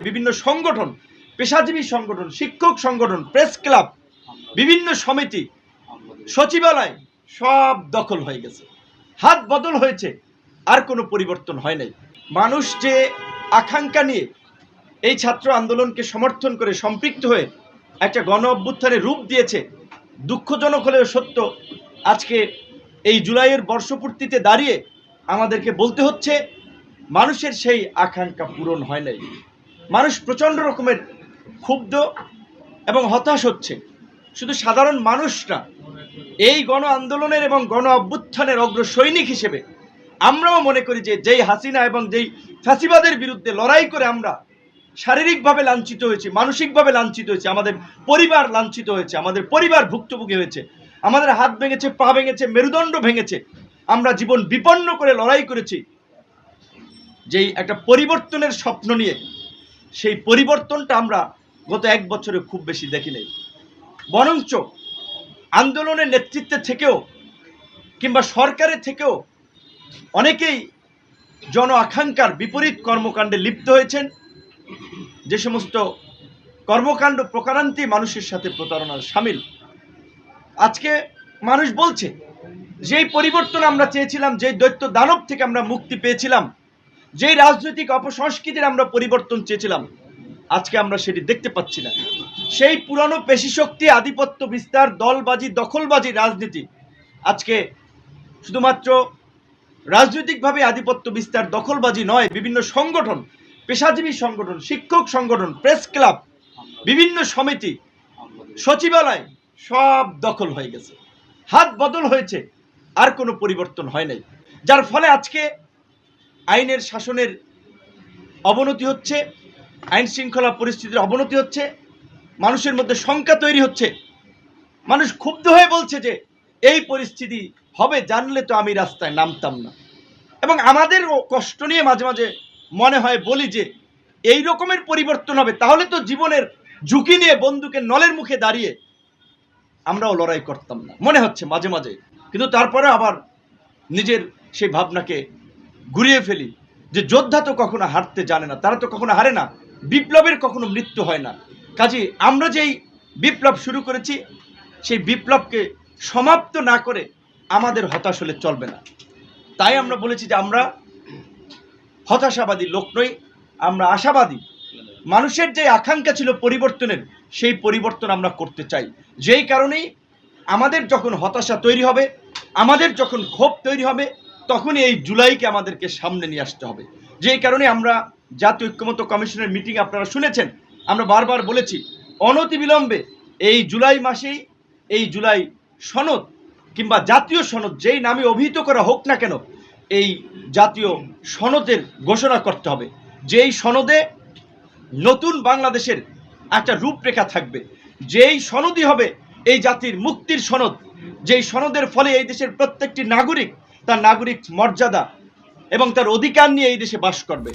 বিভিন্ন সংগঠন, পেশাজীবী সংগঠন, শিক্ষক সংগঠন, প্রেস ক্লাব, বিভিন্ন সমিতি, সচিবালয় সব দখল হয়ে গেছে। হাত বদল হয়েছে, আর কোনো পরিবর্তন হয় নাই। মানুষ যে আকাঙ্ক্ষা নিয়ে এই ছাত্র আন্দোলনকে সমর্থন করে সম্পৃক্ত হয়ে একটা গণ অভ্যুত্থানের রূপ দিয়েছে, দুঃখজনক হলেও সত্য, আজকে এই জুলাইয়ের বর্ষপূর্তিতে দাঁড়িয়ে আমাদেরকে বলতে হচ্ছে, মানুষের সেই আকাঙ্ক্ষা পূরণ হয় নাই। মানুষ প্রচণ্ড রকমের ক্ষুব্ধ এবং হতাশ হচ্ছে। শুধু সাধারণ মানুষরা এই গণ আন্দোলনের এবং গণ অভ্যুত্থানের অগ্র সৈনিক হিসেবে আমরাও মনে করি যে যেই হাসিনা এবং যেই ফ্যাসিবাদের বিরুদ্ধে লড়াই করে আমরা শারীরিকভাবে লাঞ্ছিত হয়েছি, মানসিকভাবে লাঞ্ছিত হয়েছে, আমাদের পরিবার লাঞ্ছিত হয়েছে, আমাদের পরিবার ভুক্তভোগী হয়েছে, আমাদের হাত ভেঙেছে, পা ভেঙেছে, মেরুদণ্ড ভেঙেছে, আমরা জীবন বিপন্ন করে লড়াই করেছি। যেই একটা পরিবর্তনের স্বপ্ন নিয়ে সেই পরিবর্তনটা আমরা গত এক বছরে খুব বেশি দেখি নাই। বরঞ্চ আন্দোলনের নেতৃত্বে থেকেও কিংবা সরকারের থেকেও অনেকেই জন আকাঙ্ক্ষার বিপরীত কর্মকাণ্ডে লিপ্ত হয়েছেন। যে সমস্ত কর্মকাণ্ড প্রকারান্তি মানুষের সাথে প্রতারণার সামিল। আজকে মানুষ বলছে, যেই পরিবর্তন আমরা চেয়েছিলাম, যেই দৈত্য দানব থেকে আমরা মুক্তি পেয়েছিলাম যেই রাজনৈতিক অপসংস্কৃতির আমরা পরিবর্তন চেয়েছিলাম, আজকে আমরা সেটি দেখতে পাচ্ছি না। সেই পুরানো পেশিশক্তি, আধিপত্য বিস্তার, দলবাজি, দখলবাজি রাজনীতি আজকে শুধুমাত্র রাজনৈতিকভাবে আধিপত্য বিস্তার, দখলবাজি নয়, বিভিন্ন সংগঠন, পেশাজীবী সংগঠন, শিক্ষক সংগঠন, প্রেস ক্লাব, বিভিন্ন সমিতি, সচিবালয় সব দখল হয়ে গেছে। হাত বদল হয়েছে, আর কোনো পরিবর্তন হয় নাই। যার ফলে আজকে আইনের শাসনের অবনতি হচ্ছে, আইন শৃঙ্খলা পরিস্থিতির অবনতি হচ্ছে, মানুষের মধ্যে শঙ্কা তৈরি হচ্ছে। মানুষ ক্ষুব্ধ হয়ে বলছে যে, এই পরিস্থিতি হবে, জানলে তো আমি রাস্তায় নামতাম না। এবং আমাদেরও কষ্ট নিয়ে মাঝে মাঝে মনে হয় বলি যে, এই রকমের পরিবর্তন হবে, তাহলে তো জীবনের ঝুঁকি নিয়ে বন্দুকের নলের মুখে দাঁড়িয়ে আমরাও লড়াই করতাম না। মনে হচ্ছে মাঝে মাঝে। কিন্তু তারপরে আবার নিজের সেই ভাবনাকে ঘুরিয়ে ফেলি। যে যোদ্ধা তো কখনো হারতে জানে না, তারা তো কখনো হারে না। বিপ্লবের কখনো মৃত্যু হয় না। কাজে আমরা যেই বিপ্লব শুরু করেছি, সেই বিপ্লবকে সমাপ্ত না করে আমাদের হতাশ হলে চলবে না। তাই আমরা বলেছি যে আমরা হতাশাবাদী লোক নই, আমরা আশাবাদী। মানুষের যে আকাঙ্ক্ষা ছিল পরিবর্তনের, সেই পরিবর্তন আমরা করতে চাই। যেই কারণেই আমাদের যখন হতাশা তৈরি হবে, আমাদের যখন ক্ষোভ তৈরি হবে তখনই এই জুলাইকে আমাদেরকে সামনে নিয়ে আসতে হবে। যেই কারণে আমরা জাতীয় ঐক্যমত্য কমিশনের মিটিং আপনারা শুনেছেন, আমরা বারবার বলেছি অনতিবিলম্বে এই জুলাই মাসেই এই জুলাই সনদ কিংবা জাতীয় সনদ যেই নামে অভিহিত করা হোক না কেন, এই জাতীয় সনদের ঘোষণা করতে হবে। যেই সনদে নতুন বাংলাদেশের একটা রূপরেখা থাকবে, যেই সনদই হবে এই জাতির মুক্তির সনদ, যেই সনদের ফলে এই দেশের প্রত্যেকটি নাগরিক তার নাগরিক মর্যাদা এবং তার অধিকার নিয়ে এই দেশে বাস করবে।